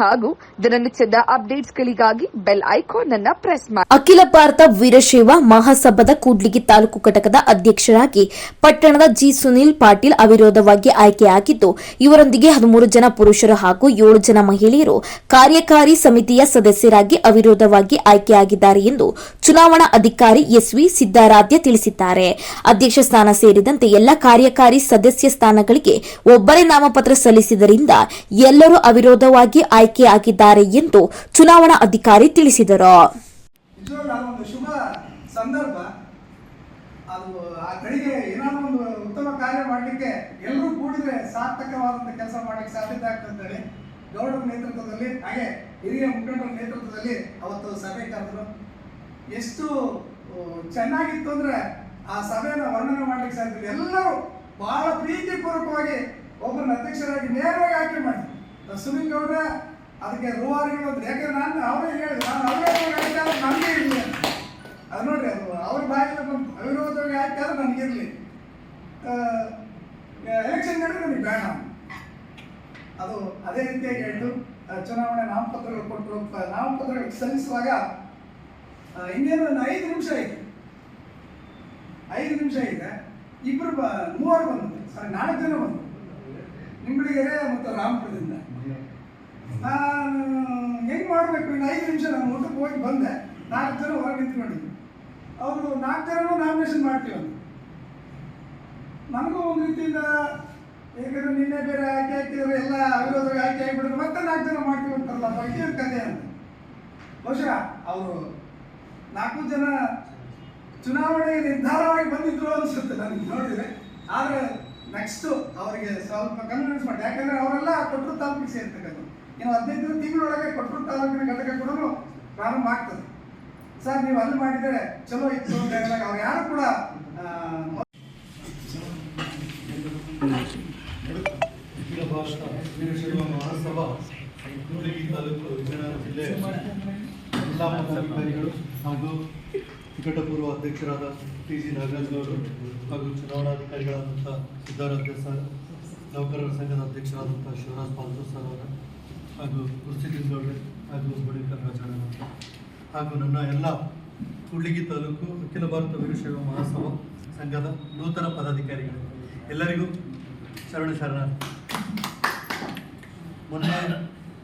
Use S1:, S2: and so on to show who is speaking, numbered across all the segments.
S1: ಹಾಗೂ ದಿನನಿತ್ಯದ ಅಪ್ಡೇಟ್ಸ್ಗಳಿಗಾಗಿ ಬೆಲ್ ಐಕಾನ್ ಅನ್ನು ಪ್ರೆಸ್ ಮಾಡಿ
S2: ಅಖಿಲ ಭಾರತ ವೀರಶೈವ ಮಹಾಸಭಾದ ಕೂಡ್ಲಿಗಿ ತಾಲೂಕು ಘಟಕದ ಅಧ್ಯಕ್ಷರಾಗಿ ಪಟ್ಟಣದ ಜಿ ಸುನೀಲ್ ಪಾಟೀಲ್ ಅವಿರೋಧವಾಗಿ ಆಯ್ಕೆಯಾಗಿದ್ದು, ಇವರೊಂದಿಗೆ ಹದಿಮೂರು ಜನ ಪುರುಷರು ಹಾಗೂ ಏಳು ಜನ ಮಹಿಳೆಯರು ಕಾರ್ಯಕಾರಿ ಸಮಿತಿಯ ಸದಸ್ಯರಾಗಿ ಅವಿರೋಧವಾಗಿ ಆಯ್ಕೆಯಾಗಿದ್ದಾರೆ ಎಂದು ಚುನಾವಣಾ ಅಧಿಕಾರಿ ಎಸ್ವಿ ಸಿದ್ದಾರಾಧ್ಯ ತಿಳಿಸಿದ್ದಾರೆ. ಅಧ್ಯಕ್ಷ ಸ್ಥಾನ ಸೇರಿದಂತೆ ಎಲ್ಲ ಕಾರ್ಯಕಾರಿ ಸದಸ್ಯ ಸ್ಥಾನಗಳಿಗೆ ಒಬ್ಬರೇ ನಾಮಪತ್ರ ಸಲ್ಲಿಸಿದ್ದರಿಂದ ಎಲ್ಲರೂ ಅವಿರೋಧವಾಗಿ ಆಯ್ಕೆಯಾಗಿದ್ದಾರೆ ಎಂದು ಚುನಾವಣಾ ಅಧಿಕಾರಿ ತಿಳಿಸಿದರು.
S3: ಅದು ಆ ಕಡೆಗೆ ಏನಾದ್ರು ಒಂದು ಉತ್ತಮ ಕಾರ್ಯ ಮಾಡಲಿಕ್ಕೆ ಎಲ್ಲರೂ ಕೂಡಿದ್ರೆ ಸಾರ್ಥಕವಾದಂಥ ಕೆಲಸ ಮಾಡಲಿಕ್ಕೆ ಸಾಧ್ಯತೆ ಆಗ್ತದೆ ಗೌಡರ ನೇತೃತ್ವದಲ್ಲಿ, ಹಾಗೆ ಹಿರಿಯ ಮುಖಂಡರ ನೇತೃತ್ವದಲ್ಲಿ ಅವತ್ತು ಸಭೆ ಕರೆದ್ರು. ಎಷ್ಟು ಚೆನ್ನಾಗಿತ್ತು ಅಂದ್ರೆ ಆ ಸಭೆಯನ್ನು ವರ್ಣನೆ ಮಾಡ್ಲಿಕ್ಕೆ ಸಾಧ್ಯ. ಎಲ್ಲರೂ ಬಹಳ ಪ್ರೀತಿಪೂರ್ವಕವಾಗಿ ಒಬ್ಬರನ್ನ ಅಧ್ಯಕ್ಷರಾಗಿ ನೇರವಾಗಿ ಆಯ್ಕೆ ಮಾಡಿದ್ರು. ಸುನೀಲ್ ಗೌಡ್ರ ಅದಕ್ಕೆ ರೂವಾರಿಗಳು ಹೇಳೋದು ಯಾಕಂದ್ರೆ ನಾನು ಅವರೇ ಹೇಳಿದ್ರು ನಾನು ಅವರೇ ನನಗೆ ಇರಲಿ ಅದು ನೋಡ್ರಿ ಅದು ಅವ್ರ ಬಾಯಿಂದ ಬಂತು ಅವಿರೋಧವಾಗಿ ಆದ್ರೆ ನನಗಿರಲಿ ಎಲೆಕ್ಷನ್ ನಡೆದ್ರೆ ನನಗೆ ಬೇಡ. ಅದು ಅದೇ ರೀತಿಯಾಗಿ ಹೇಳಿದ್ರು ಚುನಾವಣೆ ನಾಮಪತ್ರಗಳು ಕೊಟ್ಟರು ನಾಮಪತ್ರಗಳು ಸಲ್ಲಿಸುವಾಗ ಇನ್ನೇನು ಒಂದು ಐದು ನಿಮಿಷ ಇದೆ. ಐದು ನಿಮಿಷ ಇದೆ. ಇಬ್ಬರು ಮೂವರು ಬಂದರು ಸರಿ ನಾಲ್ಕು ಜನ ಬಂದರು ನಿಂಬಳಿಗೆರೆ ಮತ್ತು ರಾಮಪುರದಿಂದ. ನಾನು ಹೆಂಗೆ ಮಾಡಬೇಕು? ಇನ್ನು ಐದು ನಿಮಿಷ ನಾನು ಊಟಕ್ಕೆ ಹೋಗಿ ಬಂದೆ. ನಾಲ್ಕು ಜನ ಹೊರಗೆ ನಿಂತ್ಕೊಂಡಿದ್ವಿ ಅವರು ನಾಲ್ಕು ಜನನೂ ನಾಮಿನೇಷನ್ ಮಾಡ್ತೀವಿ ನನಗೂ ಒಂದು ರೀತಿಯಿಂದ ಏಕೆಂದ್ರೆ ನಿನ್ನೆ ಬೇರೆ ಆಯ್ಕೆ ಆಗ್ತಿದ್ರು ಎಲ್ಲ ಅವಿರೋಧವಾಗಿ ಆಯ್ಕೆ ಆಗಿಬಿಡೋದು ಮತ್ತೆ ನಾಲ್ಕು ಜನ ಮಾಡ್ತೀವಿ ಅಂತಾರಲ್ಲ ಬಗ್ಗೆ ಕಲೆ ಅಂತ. ಬಹುಶಃ ಅವರು ನಾಲ್ಕು ಜನ ಚುನಾವಣೆ ನಿರ್ಧಾರವಾಗಿ ಬಂದಿದ್ರು ಅನಿಸುತ್ತೆ ನನಗೆ ನೋಡಿದರೆ. ಆದರೆ ನೆಕ್ಸ್ಟ್ ಅವರಿಗೆ ಸ್ವಲ್ಪ ಕನ್ವಿನ್ಸ್ ಮಾಡಿ. ಯಾಕಂದರೆ ಅವರೆಲ್ಲ ಕೊಟ್ಟರು ತಾಲೂಕಿಗೆ ಸೇರ್ತಕ್ಕಂಥ ಇನ್ನು ಹದಿನೈದು ತಿಂಗಳೊಳಗೆ ಕೊಟ್ಟರು ತಾಲೂಕಿನ ಘಟಕ ಕೂಡ ಪ್ರಾರಂಭ ಆಗ್ತದೆ. ಸರ್, ನೀವು ಅಲ್ಲಿ ಮಾಡಿದರೆ ಚಲೋ ಇತ್ತು ಅಂತ ಹೇಳಿದಾಗ ಅವ್ರು ಯಾರು ಕೂಡ
S4: ತಾಲೂಕು ಜಿಲ್ಲೆ ಹಾಗೂ ನಿಕಟಪೂರ್ವ ಅಧ್ಯಕ್ಷರಾದ ಟಿ ಜಿ ನಾಗರಾಜ್ ಅವರು ಹಾಗೂ ಚುನಾವಣಾಧಿಕಾರಿಗಳಾದಂಥ ಸಿದ್ದಾರಾಧ್ಯ ಸರ್ ನೌಕರರ ಸಂಘದ ಅಧ್ಯಕ್ಷರಾದಂಥ ಶಿವರಾಜ್ ಪಾಲ್ಸೂರ್ ಸರ್ ಅವರ. ಹಾಗೂ ಗೌಡ್ರೆ ಹಾಗೂ ಬುಡಿಕರ್ ರಾಜಣ್ಣ ಹಾಗೂ ನನ್ನ ಎಲ್ಲ ಕೂಡ್ಲಿಗಿ ತಾಲೂಕು ಅಖಿಲ ಭಾರತ ವೀರಶೈವ ಮಹಾಸಭಾ ಸಂಘದ ನೂತನ ಪದಾಧಿಕಾರಿಗಳು. ಎಲ್ಲರಿಗೂ ಶರಣ ಶರಣ ಮೊನ್ನೆ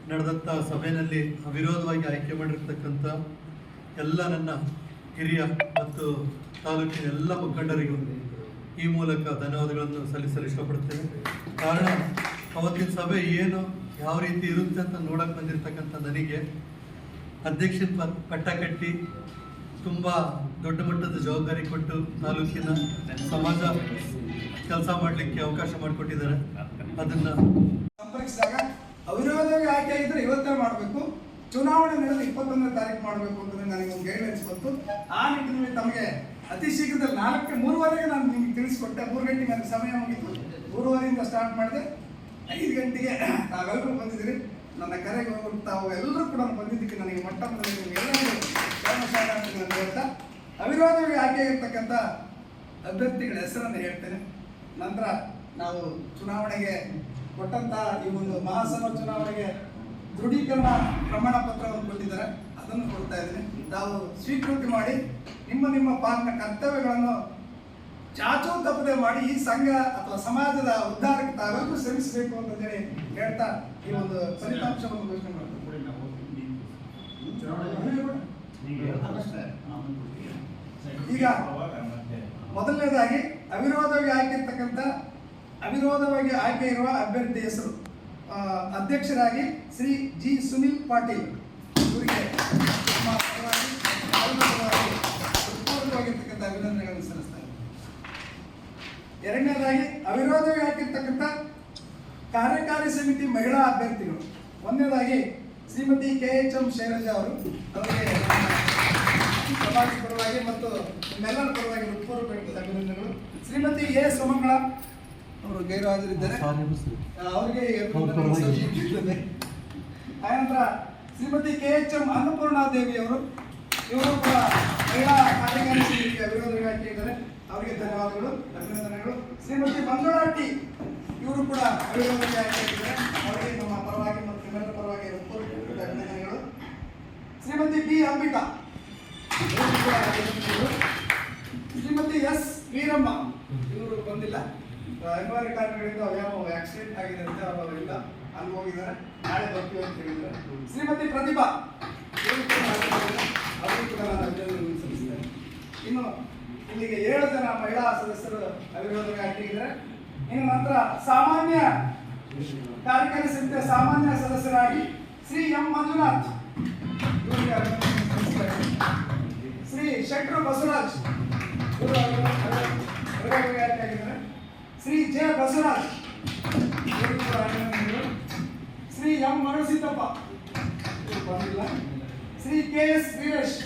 S4: ನಡೆದಂಥ ಸಭೆಯಲ್ಲಿ ಅವಿರೋಧವಾಗಿ ಆಯ್ಕೆ ಮಾಡಿರ್ತಕ್ಕಂಥ ಎಲ್ಲ ನನ್ನ ಹಿರಿಯ ಮತ್ತು ತಾಲೂಕಿನ ಎಲ್ಲ ಮುಖಂಡರಿಗೂ ಈ ಮೂಲಕ ಧನ್ಯವಾದಗಳನ್ನು ಸಲ್ಲಿಸಲು ಇಷ್ಟಪಡ್ತೇನೆ ಕಾರಣ, ಅವತ್ತಿನ ಸಭೆ ಏನು ಯಾವ ರೀತಿ ಇರುತ್ತೆ ಅಂತ ನೋಡಕ್ಕೆ ಬಂದಿರತಕ್ಕಂಥ ನನಗೆ ಅಧ್ಯಕ್ಷ ಪ- ಪಟ್ಟ ಕಟ್ಟಿ ತುಂಬ ದೊಡ್ಡ ಮಟ್ಟದ ಜವಾಬ್ದಾರಿ ಕೊಟ್ಟು ತಾಲೂಕಿನ ಸಮಾಜ ಕೆಲಸ ಮಾಡಲಿಕ್ಕೆ ಅವಕಾಶ ಮಾಡಿಕೊಟ್ಟಿದ್ದಾರೆ. ಅದನ್ನು
S3: ಸಂಪರ್ಕಿಸಿದಾಗ ಅವಿರೋಧವಾಗಿ ಆಯ್ಕೆ ಆಗಿದ್ರೆ ಇವತ್ತೇ ಮಾಡಬೇಕು. ಚುನಾವಣೆ ನಡೆದು ಇಪ್ಪತ್ತೊಂದನೇ ತಾರೀಕು ಮಾಡಬೇಕು ಅಂತ ನನಗೆ ಒಂದು ಗೈಡ್ಲೈನ್ಸ್ ಬಂತು. ಆ ನಿಟ್ಟಿನಲ್ಲಿ ತಮಗೆ ಅತಿ ಶೀಘ್ರದಲ್ಲಿ ನಾಲ್ಕು ಮೂರುವರೆಗೆ ನಾನು ನಿಮಗೆ ತಿಳಿಸ್ಕೊಟ್ಟೆ. ಮೂರು ಗಂಟೆಗೆ ನನಗೆ ಸಮಯ ಮುಗಿತು. ಮೂರುವರೆಯಿಂದ ಸ್ಟಾರ್ಟ್ ಮಾಡಿದೆ. ಐದು ಗಂಟೆಗೆ ತಾವೆಲ್ಲರೂ ಬಂದಿದ್ದೀರಿ. ನನ್ನ ಕರೆಗೆ ಹೋಗಿ ತಾವು ಎಲ್ಲರೂ ಕೂಡ ಬಂದಿದ್ದಕ್ಕೆ ನನಗೆ ಮೊಟ್ಟ ಮೊದಲಿಗೆ ಹೇಳ್ತಾ, ಅವಿರೋಧವಾಗಿ ಆಯ್ಕೆ ಆಗಿರ್ತಕ್ಕಂಥ ಅಭ್ಯರ್ಥಿಗಳ ಹೆಸರನ್ನು ಹೇಳ್ತೇನೆ. ನಂತರ ನಾವು ಚುನಾವಣೆಗೆ ಕೊಟ್ಟಂತಹ ಈ ಒಂದು ಮಹಾಸಭಾ ಚುನಾವಣೆಗೆ ದೃಢೀಕರಣ ಪ್ರಮಾಣ ಪತ್ರವನ್ನು ಕೊಟ್ಟಿದ್ದಾರೆ. ಅದನ್ನು ಕೊಡ್ತಾ ಇದ್ದೀನಿ. ತಾವು ಸ್ವೀಕೃತಿ ಮಾಡಿ ನಿಮ್ಮ ನಿಮ್ಮ ಪಾಲಿನ ಕರ್ತವ್ಯಗಳನ್ನು ಚಾಚೂ ತಪ್ಪದೆ ಮಾಡಿ ಈ ಸಂಘ ಅಥವಾ ಸಮಾಜದ ಉದ್ಧಾರಕ್ಕೆ ತಾವೆಲ್ಲರೂ ಶ್ರಮಿಸಬೇಕು ಅಂತ ಹೇಳಿ ಹೇಳ್ತಾ ಈ ಒಂದು ಫಲಿತಾಂಶವನ್ನು ಘೋಷಣೆ ಮಾಡ್ತೀವಿ ಈಗ ಮೊದಲನೇದಾಗಿ ಅವಿರೋಧವಾಗಿ ಆಯ್ಕೆ ಇರ್ತಕ್ಕಂಥ ಅವಿರೋಧವಾಗಿ ಆಯ್ಕೆ ಇರುವ ಅಭ್ಯರ್ಥಿ ಹೆಸರು. ಅಧ್ಯಕ್ಷರಾಗಿ ಶ್ರೀ ಜಿ ಸುನಿಲ್ ಪಾಟೀಲ್ ಇವರಿಗೆ ಅಭಿನಂದನೆಗಳನ್ನು ಸಲ್ಲಿಸ್ತಾರೆ ಎರಡನೇದಾಗಿ ಅವಿರೋಧವಾಗಿ ಆಗಿರ್ತಕ್ಕಂಥ ಕಾರ್ಯಕಾರಿ ಸಮಿತಿ ಮಹಿಳಾ ಅಭ್ಯರ್ಥಿಗಳು. ಒಂದನೇದಾಗಿ Shrimati K H M Shailaja ಅವರು. ಅವರಿಗೆ ಸಮಾಜ ಪರವಾಗಿ ಮತ್ತು ನಿಮ್ಮೆಲ್ಲರ ಪರವಾಗಿ ಹೃತ್ಪೂರ್ವಕ ಅಭಿನಂದನೆಗಳು. ಶ್ರೀಮತಿ ಎ ಸುಮಂಗಳ ಅವರು ಗೈರು ಹಾಜರಿದ್ದಾರೆ ಅವರಿಗೆ ಆನಂತರ Shrimati K H M Annapurna Devi ಅವರು. ಇವರು ಕೂಡ ಮಹಿಳಾ ಕಾರ್ಯಕಾರಿ ಸಮಿತಿ ಅಭಿವೃದ್ಧಿ ಹಾಕಿದ್ದಾರೆ. ಅವರಿಗೆ ಧನ್ಯವಾದಗಳು ಅಭಿನಂದನೆಗಳು ಶ್ರೀಮತಿ ಮಂಜುಳಾ ಇವರು ಕೂಡ ಅಭಿನಂದನೆ ಅವರಿಗೆ ನಮ್ಮ ಪರವಾಗಿ ಮತ್ತು ನಿಮ್ಮೆಲ್ಲರ ಪರವಾಗಿ ಅಭಿನಂದನೆಗಳು. ಶ್ರೀಮತಿ ಬಿ. ಅಂಬಿಕಾ. ಶ್ರೀಮತಿ ಎಸ್. ವೀರಮ್ಮ, ಇವರು ಬಂದಿಲ್ಲ. ಅನಿವಾರ್ಯ ಕಾರಣಗಳಿಂದ ಯಾವ ಆಕ್ಸಿಡೆಂಟ್ ಆಗಿದೆ ಅಂತ ಅವರಿಲ್ಲ ಅಲ್ಲಿ ಹೋಗಿದ್ದಾರೆ. ನಾಳೆ ಬರ್ತೀವಿ ಅಂತ ಹೇಳಿದ್ದಾರೆ. ಶ್ರೀಮತಿ ಪ್ರತಿಭಾ ಇವರು ಕೂಡ ಹಾಜರಿದ್ದಾರೆ. ಅವರಿಗೂ ಕೂಡ ನಾನು ಅಭಿನಂದನೆ ಸಲ್ಲಿಸ್ತೇನೆ ಇನ್ನು ಇಲ್ಲಿಗೆ ಏಳು ಜನ ಮಹಿಳಾ ಸದಸ್ಯರು ಅವಿರೋಧವಾಗಿ ಹಾಕಿದ್ದಾರೆ ಇನ್ನು ನಂತರ ಸಾಮಾನ್ಯ ಕಾರ್ಯಕಾರಿ ಸಮಿತಿಯ ಸಾಮಾನ್ಯ ಸದಸ್ಯರಾಗಿ ಶ್ರೀ ಎಂ ಮಂಜುನಾಥ್. ಶ್ರೀ ಶಂಕರ ಬಸವರಾಜ್. ಆಗಿದ್ದಾರೆ Shri J Basavaraj. Shri M Marusiddappa. Shri K S Veeresh.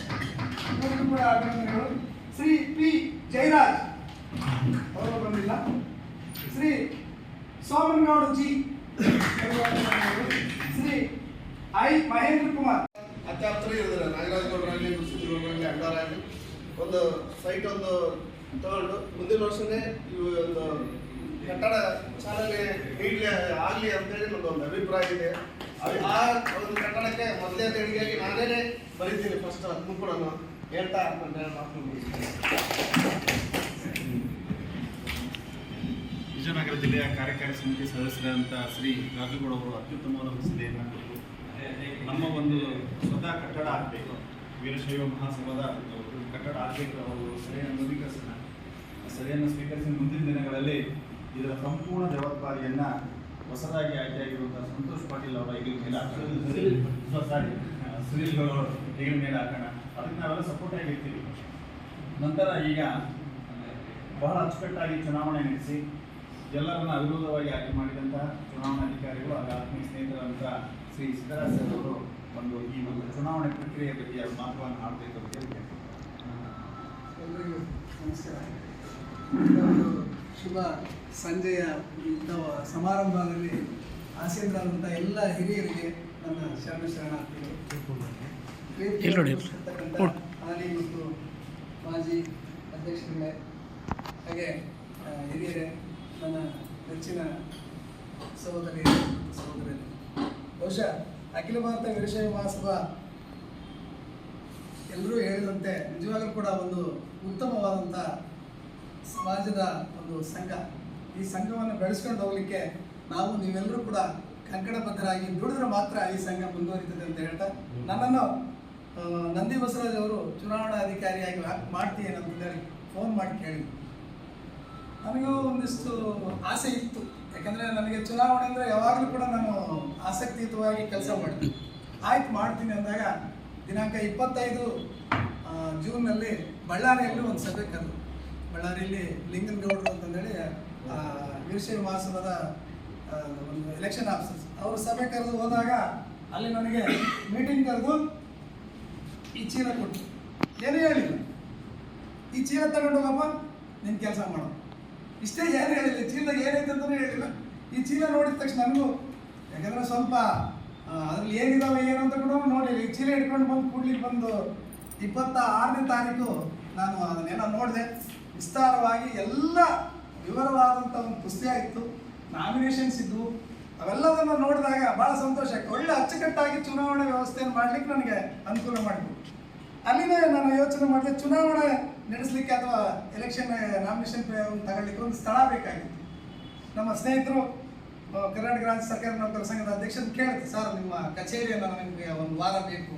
S3: ಕೂಡ ಅಭಿನಂದನೆಗಳು ಶ್ರೀ ಪಿ ಜಯರಾಜ್. ಅವರು ಬಂದಿಲ್ಲ. ಶ್ರೀ ಸೋಮನಗೌಡ ಜಿ. ಶ್ರೀ ಐ ಮಹೇಂದ್ರ ಕುಮಾರ್.
S5: ಅತ್ಯಾಪ್ತರ ಇದ್ದಾರೆ ನಾಗರಾಜ್ ಗೌಡರಾಗಲಿ ಅಡ್ಡಾರಾಗಲಿ ಒಂದು ಸೈಟ್ ಒಂದು ತಗೊಂಡು ಮುಂದಿನ ವರ್ಷನೇ ಈ ಒಂದು ಕಟ್ಟಡ ಚಾಲನೆ ನೀಡಲಿ ಆಗಲಿ ಅಂತೇಳಿ ನನ್ನ ಒಂದು ಅಭಿಪ್ರಾಯ ಇದೆ. ಆ ಒಂದು ಕಟ್ಟಡಕ್ಕೆ ಮೊದಲೇ ದೇಣಿಗೆಯಾಗಿ ನಾನೇ ಬರೀತೀನಿ ಫಸ್ಟ್ ಕೂಡ ಹೇಳ್ತಾ.
S6: ವಿಜಯನಗರ ಜಿಲ್ಲೆಯ ಕಾರ್ಯಕಾರಿ ಸಮಿತಿ ಸದಸ್ಯರಾದಂಥ ಶ್ರೀ ರಾಜುಗೌಡ ಅವರು ಅತ್ಯುತ್ತಮವಾದ ಸಲಹೆಯನ್ನು ಕೊಟ್ಟು ನಮ್ಮ ಒಂದು ಸ್ವತಃ ಕಟ್ಟಡ ಆಗಬೇಕು. ವೀರಶೈವ ಮಹಾಸಭಾದ ಕಟ್ಟಡ ಆಗಬೇಕು ಅವರು ಸಲಹೆಯನ್ನು ನವೀಕರಿಸೋಣ. ಸಲಹೆಯನ್ನು ಸ್ವೀಕರಿಸಿ ಮುಂದಿನ ದಿನಗಳಲ್ಲಿ ಇದರ ಸಂಪೂರ್ಣ ಜವಾಬ್ದಾರಿಯನ್ನು ಹೊಸದಾಗಿ ಆಯ್ಕೆಯಾಗಿರುವಂಥ ಸಂತೋಷ್ ಪಾಟೀಲ್ ಅವರ ಹೆಗಲ ಮೇಲೆ ಹಾಕೋಣ ಸಾರಿ ಸುನೀಲ್ ಗೌಡ ಅವರ ಹೆಗಲ ಮೇಲೆ ಹಾಕೋಣ. ಅದಕ್ಕೆ ನಾವೆಲ್ಲ ಸಪೋರ್ಟ್ ಆಗಿರ್ತೀವಿ ನಂತರ ಈಗ ಬಹಳ ಅಚ್ಚುಕಟ್ಟಾಗಿ ಚುನಾವಣೆ ನಡೆಸಿ ಎಲ್ಲರನ್ನ ಅವಿರೋಧವಾಗಿ ಆಯ್ಕೆ ಮಾಡಿದಂತಹ ಚುನಾವಣಾಧಿಕಾರಿಗಳು ಹಾಗೂ ಆತ್ಮೀಯ ಸ್ನೇಹಿತರಂತ ಶ್ರೀ ಸಿದ್ದರಾಜ್ ಅವರು ಒಂದು ಈ ಒಂದು ಚುನಾವಣೆ ಪ್ರಕ್ರಿಯೆ ಬಗ್ಗೆ ಅವರು ಮಾತುಗಳನ್ನು ಆಡಬೇಕು ಅಂತ ಹೇಳಿ
S3: ನಮಸ್ಕಾರ ಶುಭ ಸಂಜೆಯ ಇಂಥ ಸಮಾರಂಭದಲ್ಲಿ ಆಸೀನರಾದಂಥ ಎಲ್ಲ ಹಿರಿಯರಿಗೆ ನನ್ನ ಶರಣ ಶರಣಾರ್ಥಿಗಳು ಹಾಲಿ ಮತ್ತು ಮಾಜಿ ಹಾಗೆ ಹಿರಿಯರೇ, ನನ್ನ ನೆಚ್ಚಿನ ಸಹೋದರಿ ಸಹೋದರರು ಬಹುಶಃ ಅಖಿಲ ಭಾರತ ವೀರಶೈವ ಮಹಾಸಭಾ ಎಲ್ಲರೂ ಹೇಳಿದಂತೆ ನಿಜವಾಗ್ಲೂ ಕೂಡ ಒಂದು ಉತ್ತಮವಾದಂಥ ಸಮಾಜದ ಒಂದು ಸಂಘ. ಈ ಸಂಘವನ್ನು ಬೆಳೆಸ್ಕೊಂಡು ಹೋಗ್ಲಿಕ್ಕೆ ನಾವು ನೀವೆಲ್ಲರೂ ಕೂಡ ಕಂಕಣಬದ್ಧರಾಗಿ ದುಡಿದ್ರೆ ಮಾತ್ರ ಈ ಸಂಘ ಮುಂದುವರಿತದೆ ಅಂತ ಹೇಳ್ತಾ, ನನ್ನನ್ನು ನಂದಿ ಬಸವರಾಜ್ ಅವರು ಚುನಾವಣಾ ಅಧಿಕಾರಿಯಾಗಿ ಮಾಡ್ತೀನಿ ಅಂತಂದೇಳಿ ಫೋನ್ ಮಾಡಿ ಕೇಳಿದ್ರು. ನನಗೂ ಒಂದಿಷ್ಟು ಆಸೆ ಇತ್ತು. ಯಾಕಂದರೆ ನನಗೆ ಚುನಾವಣೆ ಅಂದರೆ ಯಾವಾಗಲೂ ಕೂಡ ನಾನು ಆಸಕ್ತಿಯುತವಾಗಿ ಕೆಲಸ ಮಾಡ್ತೀನಿ. ಆಯ್ತು, ಮಾಡ್ತೀನಿ ಅಂದಾಗ ದಿನಾಂಕ ಇಪ್ಪತ್ತೈದು ಜೂನ್ನಲ್ಲಿ ಬಳ್ಳಾರಿಯಲ್ಲಿ ಒಂದು ಸಭೆ ಕರೆದು ಬಳ್ಳಾರಿಯಲ್ಲಿ ಲಿಂಗನಗೌಡರು ಅಂತಂದೇಳಿ ವೀರಶೈವ ಮಹಾಸಭಾದ ಒಂದು ಎಲೆಕ್ಷನ್ ಆಫೀಸರ್ಸ್ ಅವರು ಸಭೆ ಕರೆದು ಹೋದಾಗ ಅಲ್ಲಿ ನನಗೆ ಮೀಟಿಂಗ್ ಕರೆದು ಈ ಚೀಲ ಕೊಟ್ಟು. ಏನೂ ಹೇಳಿಲ್ಲ ಈ ಚೀಲ ತಗೊಂಡು ಹೋಗಪ್ಪ ನಿನ್ನ ಕೆಲಸ ಮಾಡು. ಇಷ್ಟೇ ಏನು ಹೇಳಿಲ್ಲ ಚೀಲದಾಗ ಏನೈತೆ ಅಂತಲೂ ಹೇಳಿಲ್ಲ. ಈ ಚೀಲ ನೋಡಿದ ತಕ್ಷಣ ನನಗೂ, ಯಾಕಂದರೆ ಸ್ವಲ್ಪ ಅದ್ರಲ್ಲಿ ಏನಿದಾವೆ ಏನು ಅಂತ ಕೂಡ ನೋಡಿಲ್ಲ. ಈ ಚೀಲ ಇಟ್ಕೊಂಡು ಬಂದು ಕೂಡ್ಲಿಕ್ಕೆ ಬಂದು ಇಪ್ಪತ್ತ ಆರನೇ ತಾರೀಕು ನಾನು ಅದನ್ನೆಲ್ಲ ನೋಡಿದೆ. ವಿಸ್ತಾರವಾಗಿ ಎಲ್ಲ ವಿವರವಾದಂಥ ಒಂದು ಪುಸ್ತಕ ಇತ್ತು. ನಾಮಿನೇಷನ್ಸ್ ಇದ್ವು. ಅವೆಲ್ಲದನ್ನು ನೋಡಿದಾಗ ಭಾಳ ಸಂತೋಷ ಆಗ್ತದೆ. ಒಳ್ಳೆ ಅಚ್ಚುಕಟ್ಟಾಗಿ ಚುನಾವಣೆ ವ್ಯವಸ್ಥೆಯನ್ನು ಮಾಡ್ಲಿಕ್ಕೆ ನನಗೆ ಅನುಕೂಲ ಮಾಡಿದ್ರು ಅಲ್ಲಿನೇ ನಾನು ಯೋಚನೆ ಮಾಡಿದೆ, ಚುನಾವಣೆ ನಡೆಸಲಿಕ್ಕೆ ಅಥವಾ ಎಲೆಕ್ಷನ್ ನಾಮಿನೇಷನ್ ತಗೊಳ್ಳಿಕ್ಕೆ ಒಂದು ಸ್ಥಳ ಬೇಕಾಗಿತ್ತು. ನಮ್ಮ ಸ್ನೇಹಿತರು ಕರ್ನಾಟಕ ರಾಜ್ಯ ಸರ್ಕಾರ ನೌಕರ ಸಂಘದ ಅಧ್ಯಕ್ಷ ಕೇಳಿದ್ರು, ಸರ್, ನಿಮ್ಮ ಕಚೇರಿಯನ್ನು ನಿಮಗೆ ಒಂದು ವಾರ ಬೇಕು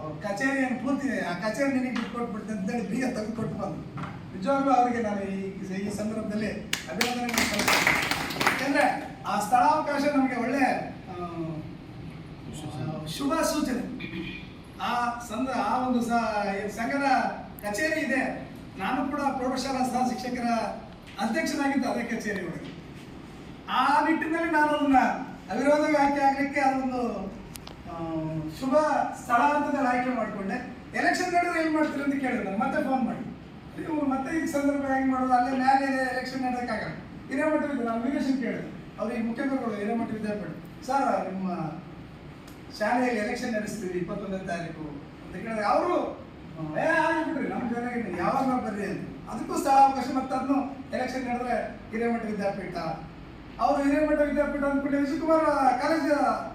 S3: ಅವ್ರ ಕಚೇರಿಯನ್ನು ಪೂರ್ತಿ, ಆ ಕಚೇರಿ ನಿನಗೆ ಬಿಟ್ಕೊಟ್ಬಿಡ್ತೀನಿ ಅಂತೇಳಿ ಬೀಗ ತೆಗೆದುಕೊಟ್ಟು ಬಂದು ನಿಜವಾಗ್ಲೂ ಅವರಿಗೆ ನಾನು ಈ ಸಂದರ್ಭದಲ್ಲಿ ಅಭಿನಂದನೆ ಸ್ಥಳಾವಕಾಶ ನಮಗೆ ಒಳ್ಳೆ ಶುಭ ಸೂಚನೆ. ಆ ಸಂದ, ಆ ಒಂದು ಸಂಘದ ಕಚೇರಿ ಇದೆ. ನಾನು ಕೂಡ ಪ್ರೌಢಶಾಲಾ ಸಹ ಶಿಕ್ಷಕರ ಅಧ್ಯಕ್ಷನಾಗಿದ್ದ ಅದೇ ಕಚೇರಿ ಒಳಗೆ. ಆ ನಿಟ್ಟಿನಲ್ಲಿ ನಾನು ಅದನ್ನ ಅವಿರೋಧ ವ್ಯಾಖ್ಯೆ ಆಗಲಿಕ್ಕೆ ಅದೊಂದು ಶುಭ ಸ್ಥಳ ಅಂತ ಆಯ್ಕೆ ಮಾಡಿಕೊಂಡೆ. ಎಲೆಕ್ಷನ್ ನಡೆದ್ರೆ ಏನು ಮಾಡ್ತೀರಿ ಅಂತ ಕೇಳಿದ್ರು ಮತ್ತೆ ಫೋನ್ ಮಾಡಿ. ನೀವು ಮತ್ತೆ ಈ ಸಂದರ್ಭ ಹೆಂಗೆ ಮಾಡೋದು? ಅಲ್ಲೇ ಮ್ಯಾಲೆ ಎಲೆಕ್ಷನ್ ನಡೆಯೋಕ್ಕಾಗಲ್ಲ ಹಿರೇಮಠ ವಿದ್ಯಾ ನಾನು ಕೇಳಿದ್ರು ಕೇಳಿದೆ. ಅವ್ರಿಗೆ ಮುಖ್ಯಮಂತ್ರಿಗಳು ಹಿರೇಮಠ ವಿದ್ಯಾಪೀಠ ಸರ್, ನಿಮ್ಮ ಶಾಲೆಯಲ್ಲಿ ಎಲೆಕ್ಷನ್ ನಡೆಸ್ತೀವಿ ಇಪ್ಪತ್ತೊಂದನೇ ತಾರೀಕು ಅಂತ ಕೇಳಿದ್ರೆ ಅವರು ಏ ನಮ್ಮ ಜನ ಯಾವಾಗ ಬರ್ರಿ ಅಂತ. ಅದಕ್ಕೂ ಸ್ಥಳಾವಕಾಶ ಮತ್ತೆ ಅದನ್ನು ಎಲೆಕ್ಷನ್ ನಡೆದ್ರೆ ಹಿರೇಮಠ ವಿದ್ಯಾಪೀಠ. ಅವರು ಹಿರೇಮಠ ವಿದ್ಯಾಪೀಠ ಅಂದ್ಬಿಟ್ಟು ವಿಜಯಕುಮಾರ್ ಕಾಲೇಜ್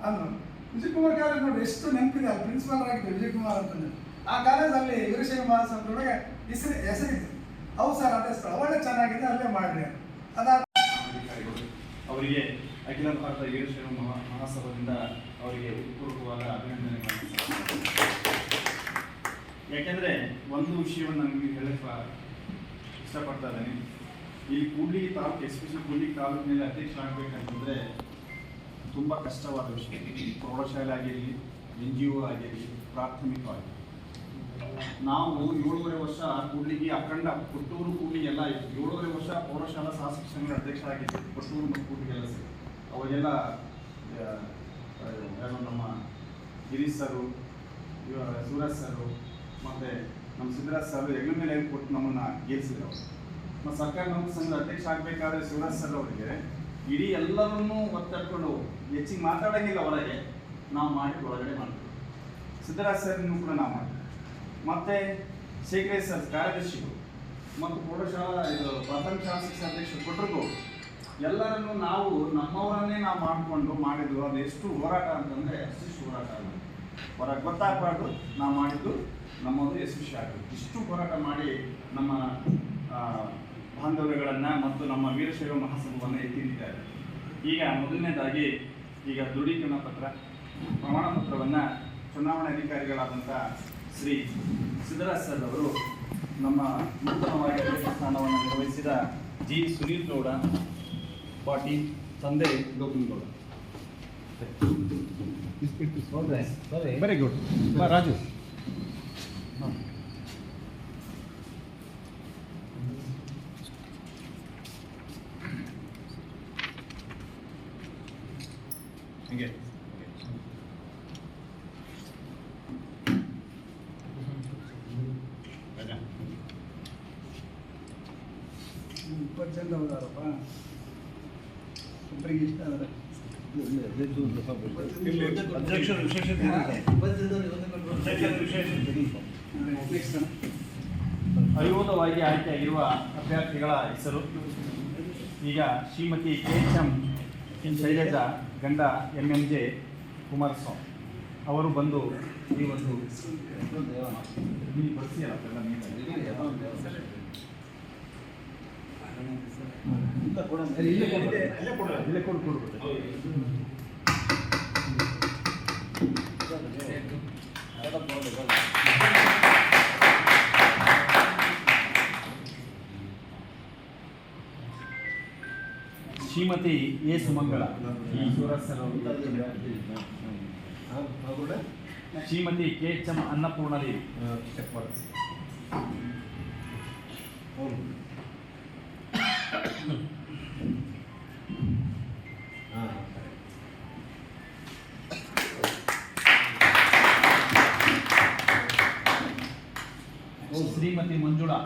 S3: ಅಂದ್ರು. ವಿಜಯಕುಮಾರ್ ಕಾಲೇಜ್ ನೋಡಿ ಎಷ್ಟು ನೆನಪಿದೆ, ಅಲ್ಲಿ ಪ್ರಿನ್ಸಿಪಾಲ್ ಆಗಿದ್ದು ವಿಜಯಕುಮಾರ್ ಅಂತಂದ್ರೆ. ಆ ಕಾಲೇಜಲ್ಲಿ ವೀರಶೈವ ಮಹಾಸ್ವಾಮಿ ಹೆಸರು, ಹೆಸರಿತ್ತು. ಹೌದು ಸರ್, ಅದೇ ಸ್ಥಳ ಒಳ್ಳೆ ಚೆನ್ನಾಗಿದೆ, ಅಲ್ಲೇ ಮಾಡ್ರಿ ಅದಾ ಅದಾದ
S6: ಅವರಿಗೆ ಅಖಿಲ ಭಾರತ ವೀರಶೈವ ಮಹಾ, ಮಹಾಸಭಾದಿಂದ ಅವರಿಗೆ ಉತ್ಪೂರ್ವಕವಾದ ಅಭಿನಂದನೆಗಳನ್ನು ಯಾಕೆಂದರೆ ಒಂದು ವಿಷಯವನ್ನು ನನಗೆ ಹೇಳಕ್ಕೆ ಇಷ್ಟಪಡ್ತಾ ಇದ್ದೀನಿ. ಇಲ್ಲಿ ಕೂಡ್ಲಿ ತಾಲೂಕು, ಎಸ್ಪೆಷಲಿ ಕೂಡ್ಲಿ ತಾಲೂಕಿನಲ್ಲಿ ಅಧ್ಯಕ್ಷ ಆಗಬೇಕಂತಂದರೆ ತುಂಬ ಕಷ್ಟವಾದ ವಿಷಯ. ಪ್ರೌಢಶಾಲೆ ಆಗಿರಲಿ, ಎನ್ ಜಿ ಒ ಆಗಿರಲಿ, ಪ್ರಾಥಮಿಕವಾಗಿ. ನಾವು ಏಳೂವರೆ ವರ್ಷ ಕೂಡ್ಲಿಗೆ ಅಖಂಡ ಕೊಟ್ಟೂರು ಎಲ್ಲ ಇತ್ತು ಏಳೂವರೆ ವರ್ಷ ಪೌರಶಾಲಾ ಶಾಸಕ ಸಂಘದ ಅಧ್ಯಕ್ಷ ಆಗಿದ್ದೆ ಕೊಟ್ಟೂರು ಮತ್ತು ಕೂಡ್ಲಿಗೆಲ್ಲ ಸೇರಿ. ಅವಾಗೆಲ್ಲ ನಮ್ಮ ಗಿರೀಶ್ ಸರು ಸೂರಜ್ ಸರು, ಮತ್ತು ನಮ್ಮ ಸಿದ್ದರಾಜ್ ಸರ್ ಹೆಗ್ಲ ಮೇಲೆ ಕೊಟ್ಟು ನಮ್ಮನ್ನು ಗೆಲ್ಸಿದ್ರು ಅವರು. ಮತ್ತು ಸರ್ಕಾರ ನೌಕರ ಸಂಘದ ಅಧ್ಯಕ್ಷ ಆಗಬೇಕಾದ್ರೆ ಶಿವರಾಜ್ ಸರ್ ಅವರಿಗೆ ಇಡೀ ಎಲ್ಲರನ್ನೂ ಒತ್ತಡ್ಕೊಂಡು ಹೆಚ್ಚಿಗೆ ಮಾತಾಡೋಂಗಿಲ್ಲ ಹೊರಗೆ. ನಾವು ಮಾಡಿ ಒಳಗಡೆ ಮಾಡ್ತೀವಿ. ಸಿದ್ದರಾಜ್ ಸರ್ನೂ ಕೂಡ ನಾವು ಮಾಡ್ತೀವಿ. ಮತ್ತು ಶೇಖರೇಶ್ ಸರ್ ಕಾರ್ಯದರ್ಶಿಗಳು ಮತ್ತು ಪ್ರೌಢಶಾಲಾ ಇದು ಪ್ರಥಮ ಶಾಲಾ ಶಿಕ್ಷಣ ಅಧ್ಯಕ್ಷರು ಕೊಟ್ಟರು ಎಲ್ಲರನ್ನು ನಾವು ನಮ್ಮವರನ್ನೇ ನಾವು ಮಾಡಿಕೊಂಡು ಮಾಡಿದ್ದು ಅದು ಎಷ್ಟು ಹೋರಾಟ ಅಂತಂದರೆ ಅಷ್ಟಿಷ್ಟು ಹೋರಾಟ ಅಲ್ಲ ಹೊರಗೆ ಗೊತ್ತಾಗಬಾರ್ದು, ನಾವು ಮಾಡಿದ್ದು ನಮ್ಮದು ಯಶಸ್ವಿ ಆಗಬೇಕು ಇಷ್ಟು ಹೋರಾಟ ಮಾಡಿ ನಮ್ಮ ಬಾಂಧವ್ಯಗಳನ್ನು ಮತ್ತು ನಮ್ಮ ವೀರಶೈವ ಮಹಾಸಭವನ್ನು ಎತ್ತಿ ನಿಂತಿದ್ದಾರೆ ಈಗ ಮೊದಲನೇದಾಗಿ ಈಗ ದೃಢೀಕರಣ ಪತ್ರ ಪ್ರಮಾಣ ಪತ್ರವನ್ನು ಚುನಾವಣಾ ಅಧಿಕಾರಿಗಳಾದಂಥ ಶ್ರೀ ಸಿದ್ದರಾಜ್ ಸರ್ ಅವರು ನಮ್ಮ ನೂತನವಾಗಿ ಅಧ್ಯಕ್ಷ ಸ್ಥಾನವನ್ನು ನಿರ್ವಹಿಸಿದ ಜಿ ಸುನೀಲ್ ಗೌಡ ಪಾಟಿ ತಂದೆ ಸರಿ ವೆರಿ ಗುಡ್ ರಾಜು
S3: ಇಪ್ಪತ್ತು ಜನ ಹೋದಾರಪ್ಪ ಒಬ್ಬರಿಗೆ ಇಷ್ಟ ಆದರೆ.
S6: ಅಧ್ಯಕ್ಷರು ವಿಶೇಷ ಅವಿರೋಧವಾಗಿ ಆಯ್ಕೆಯಾಗಿರುವ ಅಭ್ಯರ್ಥಿಗಳ ಹೆಸರು. ಈಗ Shrimati K H M Shailaja ಗಂಡ ಎಂ ಎಂ ಜೆ ಕುಮಾರಸ್ವಾಮಿ. ಅವರು ಬಂದು ಈ ಒಂದು ನೀವು ಬಳಸಿ ಅಲ್ಲ ಅದೆಲ್ಲ ನೀವೇ. ಇಲ್ಲೇ ಕೊಡು, ಇಲ್ಲೇ ಕೊಡು, ಕೊಡು, ಕೊಡು. Shrimati A Sumangala Shrimati K H M Annapurnadevi Shrimati Manjula.